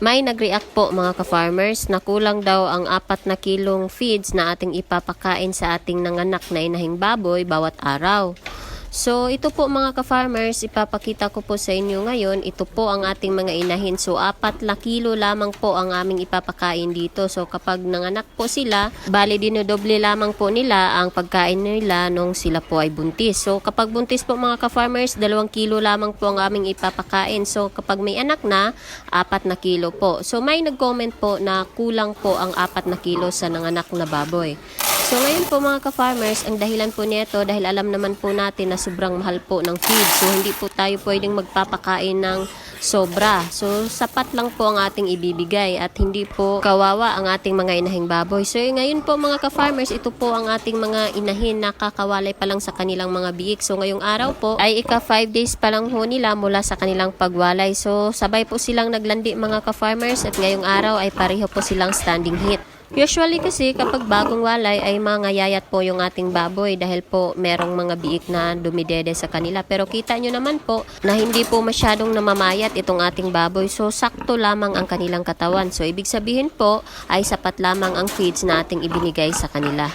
May nag-react po mga ka-farmers na kulang daw ang apat na kilong feeds na ating ipapakain sa ating nanganak na inahing baboy bawat araw. So ito po mga ka-farmers, ipapakita ko po sa inyo ngayon, ito po ang ating mga inahin. So apat na kilo lamang po ang aming ipapakain dito. So kapag nanganak po sila, bali dinodoble lamang po nila ang pagkain nila nung sila po ay buntis. So kapag buntis po mga ka-farmers, dalawang kilo lamang po ang aming ipapakain. So kapag may anak na, apat na kilo po. So may nag-comment po na kulang po ang apat na kilo sa nanganak na baboy. So ngayon po mga ka-farmers, ang dahilan po nito dahil alam naman po natin na sobrang mahal po ng feed. So hindi po tayo pwedeng magpapakain ng sobra. So sapat lang po ang ating ibibigay at hindi po kawawa ang ating mga inahing baboy. So ngayon po mga ka-farmers, ito po ang ating mga inahin na kakawalay pa lang sa kanilang mga biik. So ngayong araw po ay ika 5 days pa lang ho nila mula sa kanilang pagwalay. So sabay po silang naglandi mga ka-farmers at ngayong araw ay pareho po silang standing heat. Usually kasi kapag bagong walay ay mga yayat po yung ating baboy dahil po merong mga biik na dumidede sa kanila. Pero kita nyo naman po na hindi po masyadong namamayat itong ating baboy. So sakto lamang ang kanilang katawan. So ibig sabihin po ay sapat lamang ang feeds na ating ibinigay sa kanila.